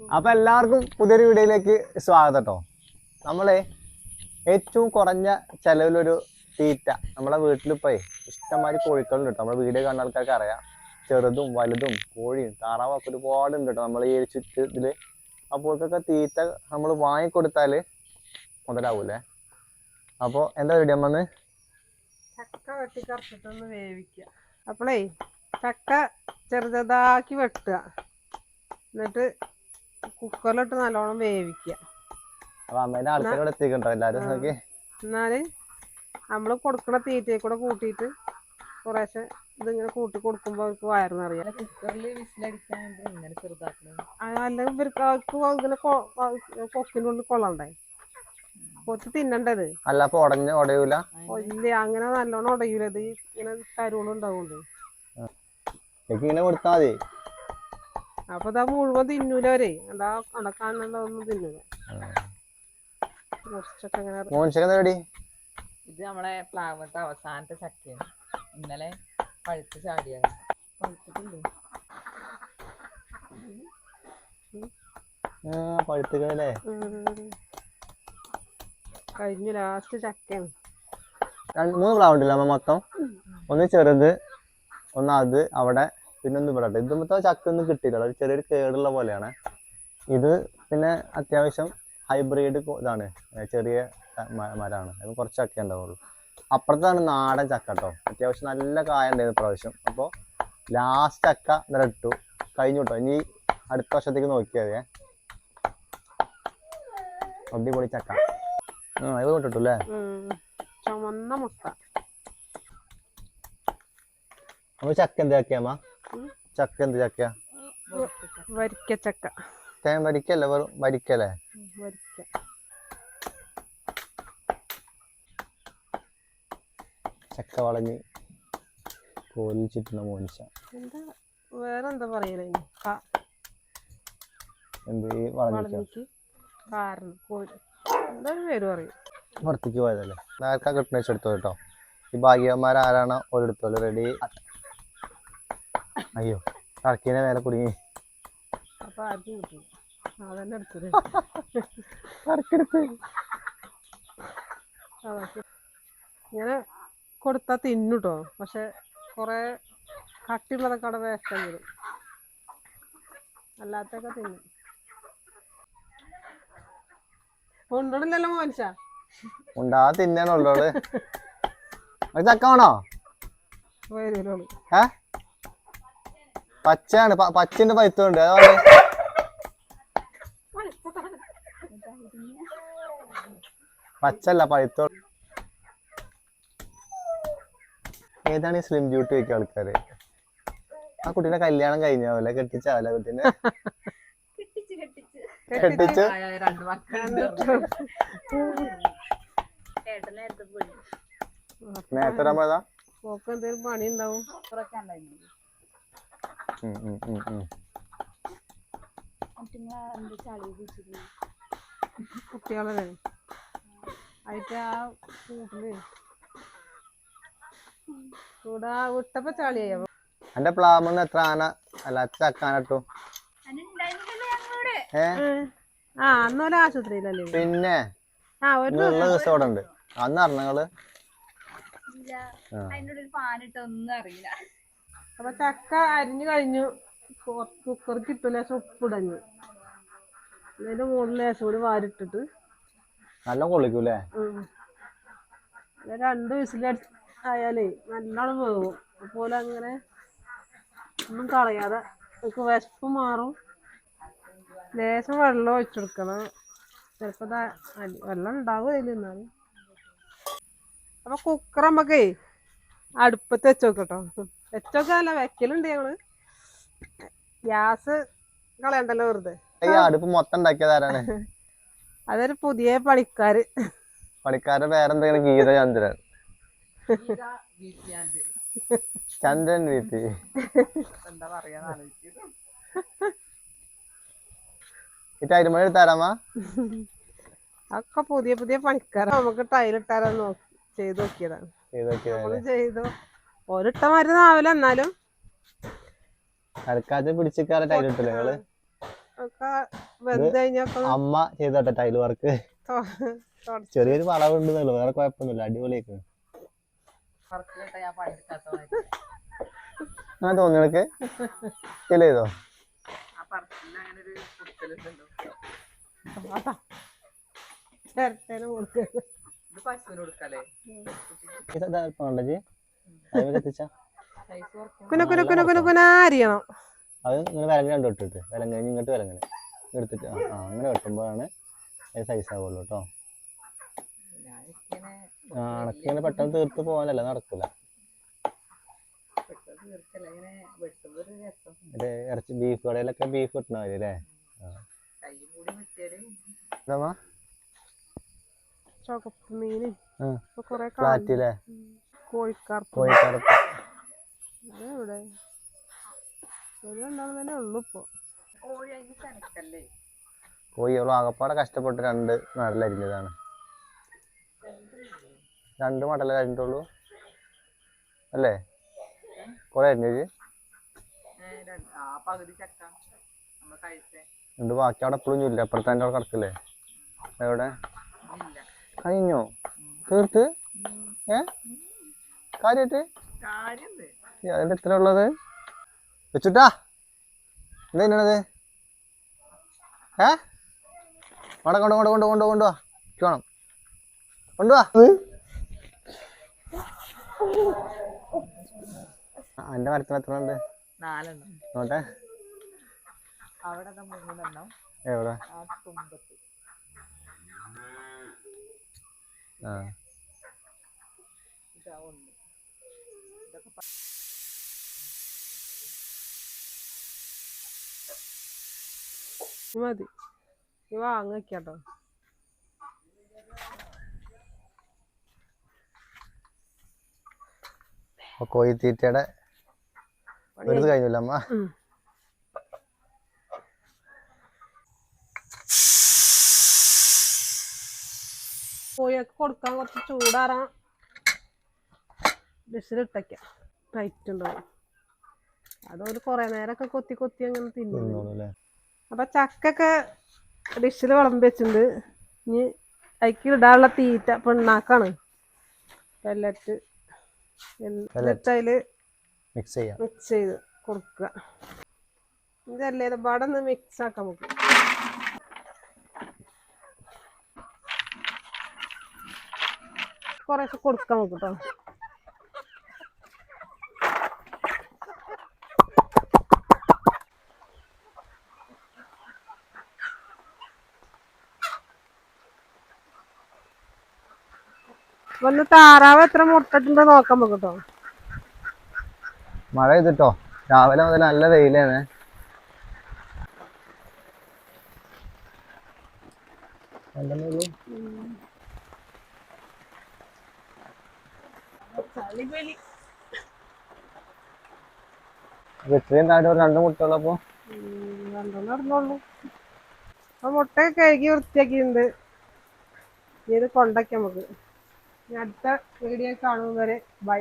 അപ്പൊ എല്ലാവർക്കും പുതിയൊരു വീഡിയോയിലേക്ക് സ്വാഗതം കേട്ടോ നമ്മളെ ഏറ്റവും കുറഞ്ഞ ചെലവിലൊരു തീറ്റ നമ്മളെ വീട്ടിലിപ്പോ ഇഷ്ടംമാതിരി കോഴിക്കളുണ്ട് കേട്ടോ നമ്മൾ വീഡിയോ കാണുന്ന ആൾക്കാർക്ക് അറിയാം. ചെറുതും വലുതും കോഴിയും താറാവൊക്കെ ഒരുപാട് ഉണ്ട് കേട്ടോ നമ്മൾ ഈ ചുറ്റ് ഇതിൽ. അപ്പോഴൊക്കെ തീറ്റ നമ്മൾ വാങ്ങിക്കൊടുത്താൽ മുതലാവൂലേ അപ്പോൾ എന്താ വീഡിയോ വന്ന് ചക്ക വെട്ടി കറച്ചിട്ടൊന്ന് വേവിക്കുക അപ്പോളേ ചക്ക ചെറുതാക്കി വെട്ടുക. എന്നിട്ട് കുക്കറിലിട്ട് നല്ലോണം വേവിക്കുക അപ്പൊ അമ്മേന്റെ ആൾക്കാരോട് എത്തിക്കണ്ടോ എല്ലാരും നോക്കി എന്നാൽ നമ്മൾ കൊടുക്കണ തീറ്റയെ കൂടെ കൂട്ടിയിട്ട് കുറേശ്ശെ ഇതിങ്ങനെ കൂട്ടി കൊടുക്കുമ്പോ അവർക്ക് വയറിനറിയാം അല്ലെങ്കിൽ ഇവർക്ക് അവർക്ക് ഇങ്ങനെ കൊ- കൊ- കൊള്ളണ്ടേ? കൊത്തി തിന്നണ്ടത്. അല്ല അപ്പൊ ഉടഞ്ഞ ഉടയൂല? ഇല്ല അങ്ങനെ നല്ലോണം ഉടയൂല. ഇത് ഇങ്ങനെ കരുവണ്ടാവുണ്ട് കൊടുത്താ ഇങ്ങനെ കൊടുത്താൽ മതി. അപ്പൊ ഇതാ മുഴുവൻ തിന്നൂലവരെ എന്താ കണക്കാണുള്ളതൊന്നും തിന്നൂല. കുറച്ചൊക്കെ പേടി ഇത് നമ്മളെ പ്ലാവത്തെ അവസാനത്തെ ചക്കയാണ്. ഇന്നലെ പഴുത്ത് ചാടിയാണ്. പഴുത്തിട്ടുണ്ട്. പഴുത്തുകളല്ലേ. കഴിഞ്ഞു ലാസ്റ്റ് ചക്കയാണ്. മൂന്ന് പ്ലാവ് ഉണ്ടല്ലോ അമ്മ മൊത്തം. ഒന്ന് ചെറുത് ഒന്ന് അത് അവിടെ പിന്നെ ഒന്ന് ഇവിടെ ഇത് മൊത്തം ചക്ക ഒന്നും കിട്ടിയില്ല ഒരു ചെറിയൊരു കേടുള്ള പോലെയാണ്. ഇത് പിന്നെ അത്യാവശ്യം ഹൈബ്രിഡ് ഇതാണ്. ചെറിയ മരമാണ് അത് കുറച്ച് ചക്ക ഉണ്ടാവുള്ളൂ. അപ്പുറത്താണ് നാടൻ ചക്ക കേട്ടോ. അത്യാവശ്യം നല്ല കായ ഉണ്ടായിരുന്നു പ്രാവശ്യം അപ്പോൾ ലാസ്റ്റ് ചക്ക ഇന്നലെ ഇട്ടു. കഴിഞ്ഞു കേട്ടോ ഇനി അടുത്ത വർഷത്തേക്ക് നോക്കിയാൽ മതിയേ അടിപൊളി ചക്ക. ആ ഇത് കൊണ്ടിട്ടു അല്ലേ. ചുമന്ന മുട്ട. അപ്പോൾ ചക്ക എന്ത് ചക്കയമ്മ ഉം. ചക്ക എന്ത് ചക്ക? വരിക്ക ചക്ക തേൻ വരിക്കല്ലേ വെറും വരിക്കല്ലേ വരിക്ക. ചക്ക വളഞ്ഞ് കോലിൽ ചുറ്റുന്ന മോനിച്ച വേറെന്താ വേറെ എന്താ പറയലേ എന്ത് വളഞ്ഞിക്ക. കാരണം പേര് പറയും? പുറത്തേക്ക് പോയതല്ലേ? ആർക്കാ കിട്ടുന്ന വെച്ചെടുത്തോ കേട്ടോ ഈ ഭാഗ്യവന്മാർ ആരാണോ ഓരെടുത്തോളൂ. റെഡി. അയ്യോ ടർക്കീനെ മേലെ കുടുങ്ങി. അപ്പൊ ആർക്കും കിട്ടും അതന്നെ എടുത്തത് ടർക്കെടുത്ത് അതൊക്കെ ഇങ്ങനെ കൊടുത്താൽ തിന്നുട്ടോ പക്ഷെ കുറെ കട്ടിയുള്ളതൊക്കെ അവിടെ വേസ്റ്റ് വരും. അല്ലാത്തൊക്കെ തിന്നും. കൊണ്ടണില്ലല്ലോ മോനിച്ച ഉണ്ടാ തിന്നാനുള്ളോൾ അത് ചക്ക വേണോ? വരുമല്ലോ ഏ? പച്ചയാണ് പച്ചന്റെ പഴുത്തുണ്ട് അതാണ് പച്ചല്ല പഴുത്തോ ഏതാണ് ഈ സ്ലിം ബ്യൂട്ടി വെക്കുക ആൾക്കാര്? ആ കുട്ടീനെ കല്യാണം കഴിഞ്ഞാവല്ലേ കെട്ടിച്ചാവല്ലേ കുട്ടീനെ കെട്ടിച്ച് നേരത്തെ എന്തേലും പണി ഉണ്ടാവും ഉം ഉം ഉം ഉം. കുട്ടികളല്ലേ ആയിട്ട് ആ കൂട്ടിൽ. കൂടെ വിട്ടപ്പോ ചളിയായോ. എന്റെ പ്ലാമെന്ന് എത്ര ആന? അല്ല ചക്കാനട്ടു ഏ? ആ അന്നൊരു ആശുപത്രിയിലല്ലേ? പിന്നെ ആ ഒരു ഇന്നുള്ള ദിവസം ഉണ്ട്? അന്ന് അറിഞ്ഞങ്ങൾ ഒന്നും അറിയില്ല. അപ്പൊ ചക്ക അരിഞ്ഞു കഴിഞ്ഞു. കുക്കർക്ക് ഇട്ടു ലേശം ഉപ്പിടഞ്ഞു അതിന്റെ മുകളിൽ ലേശം കൂടി വാരിട്ടിട്ട്. നല്ല കൊള്ളിക്കൂലേ രണ്ട് വിസിൽ ആയാലേ നല്ലോണം വേവും. അതുപോലെ അങ്ങനെ ഒന്നും കളയാതെ നമുക്ക് വിശപ്പ് മാറും. ലേശം വെള്ളം ഒഴിച്ചെടുക്കണം. ചിലപ്പോ ദാ അടി- വെള്ളം ഉണ്ടാവും അതിൽ നിന്നാലും അപ്പൊ കുക്കർ നമുക്കേ അടുപ്പത്ത് വെച്ചോക്കട്ടോ വെച്ചോക്കല്ല വെക്കലുണ്ട് ഞങ്ങൾ. ഗ്യാസ് കളയണ്ടല്ലോ വെറുതെ. അടുപ്പ് മൊത്തം ഉണ്ടാക്കിയതാരാണ് അതൊരു പുതിയ പണിക്കാര്. പണിക്കാരുടെ പേരെന്തെങ്കിലും ഗീത ചന്ദ്രൻ. ചന്ദ്രൻ വീട്ടി. എന്താ പറയാ ഈ ടൈരുമണി എടുത്താരാമ ഒക്കെ പുതിയ പുതിയ പണിക്കാരാ. നമുക്ക് ടൈലിട്ടാരോ നോക്കി ചെയ്ത് നോക്കിയതാണ്. ചെയ്തോ നമ്മൾ ചെയ്തു ഒരിട്ട മരുന്നാവില്ല എന്നാലും. അരക്കാതെ പിടിച്ചിക്കാറ് ടൈൽ ടൈലിട്ടില്ലേ നിങ്ങൾ? അമ്മ ചെയ്തോട്ടെ ടൈൽ വർക്ക് ചെറിയൊരു വളവുണ്ടെന്നല്ലോ വേറെ കുഴപ്പമൊന്നുമില്ല. അടിപൊളിയൊക്കെ അങ്ങനെ തോന്നി നിനക്ക്? ഫീൽ ചെയ്തോ? ചിരട്ടേനെ കൊടുക്കുക ഇത് പശുവിന് കൊടുക്കല്ലേ? വേണ്ടജി കുന കുന കുന കുന കുന അരിയണം അത് നിങ്ങൾ വിലങ്ങ കണ്ടു ഇട്ടിട്ട് വിലങ്ങ ഇങ്ങോട്ട് വിലങ്ങനെ. എടുത്തിട്ട് ആ അങ്ങനെ വെട്ടുമ്പോഴാണ് സൈസ് ആവുള്ളൂ കേട്ടോ അണക്കിങ്ങനെ പെട്ടെന്ന് തീർത്ത് പോകാനല്ല ഇങ്ങനെ മറ്റേ ഇറച്ചി ബീഫ് കടയിലൊക്കെ ബീഫ് കിട്ടണ മതി അല്ലേ? ചുവപ്പ് മീന്. കൊറേ ഫ്ലാറ്റില്ലേ കോഴിക്കാർപ്പ്. കോഴിക്കാരത്ത് എവിടെ ഒരു രണ്ടാമത് തന്നെ ഉള്ളു ഇപ്പൊ. കോഴി അതിന് കനക്കല്ലേ കോഴികളും ആകപ്പാടെ കഷ്ടപ്പെട്ട് രണ്ട് നടലരിഞ്ഞതാണ് രണ്ട് മടല അരിഞ്ഞിട്ടുള്ളൂ. അല്ലേ? കുറെ അരിഞ്ഞത് എന്നിട്ട് ബാക്കി അവിടെ എപ്പോഴും ഇല്ല. അപ്പുറത്തെ അവിടെ കിടക്കില്ലേ? എവിടെ? കഴിഞ്ഞോ? തീർത്ത്? ഏ? കാര്യായിട്ട്? അതിന്റെ എത്ര ഉള്ളത്? വെച്ചിട്ടാ. എന്താ തിന്നണത് ഏ? അവിടെ കൊണ്ട് കൊണ്ട് കൊണ്ട് കൊണ്ട് കൊണ്ടുവാ. വേണം. കൊണ്ടുവാ. എന്റെ മരത്തിന് എത്ര ഉണ്ട് നോട്ടെ. എവിടെ? ആ തുമ്പത്ത് ആ ഇതാ ഒന്ന് ഇതൊക്കെ പ- മതി. വാങ്ങിക്കാട്ടോ കോഴിത്തീറ്റയുടെ ഒരു കഴിഞ്ഞില്ല അമ്മ. കോഴിയൊക്കെ കൊടുക്കാൻ കുറച്ച് ചൂടാറാം. ഡിഷിലിട്ടയ്ക്ക ടൈറ്റ് ഉണ്ടാവും അതൊരു കുറേ നേരമൊക്കെ കൊത്തി കൊത്തി അങ്ങനെ തിന്നെ അപ്പൊ ചക്കൊക്കെ ഡിഷിൽ വിളമ്പി വെച്ചിട്ടുണ്ട്. ഇനി അതിക്ക് ഇടാനുള്ള തീറ്റ പെണ്ണാക്കാണ് പെല്ലറ്റ് എന്നിട്ട് അതിൽ മിക്സ് ചെയ്യാം. മിക്സ് ചെയ്ത് കൊടുക്കുക. ഇതല്ലേ ഇത് പാടെ ഒന്ന് മിക്സ് ആക്കാം നമുക്ക്. കുറേശ്ശെ കൊടുക്കാം നമുക്ക് കേട്ടോ വന്ന് താറാവ് എത്ര മുട്ടിട്ടുണ്ടോ നോക്കാൻ പോകട്ടോ കേട്ടോ മഴ ചെയ്തിട്ടോ രാവിലെ മുതൽ നല്ല വെയിലാണ്. ഇത്രയും താഴെ രണ്ട് രണ്ടെണ്ണം മുട്ടയൊക്കെ കഴുകി വൃത്തിയാക്കിയിട്ടുണ്ട്. ഇനി ഇത് കൊണ്ടൊക്കെ നമുക്ക്. അടുത്ത വീഡിയോ കാണും വരെ ബൈ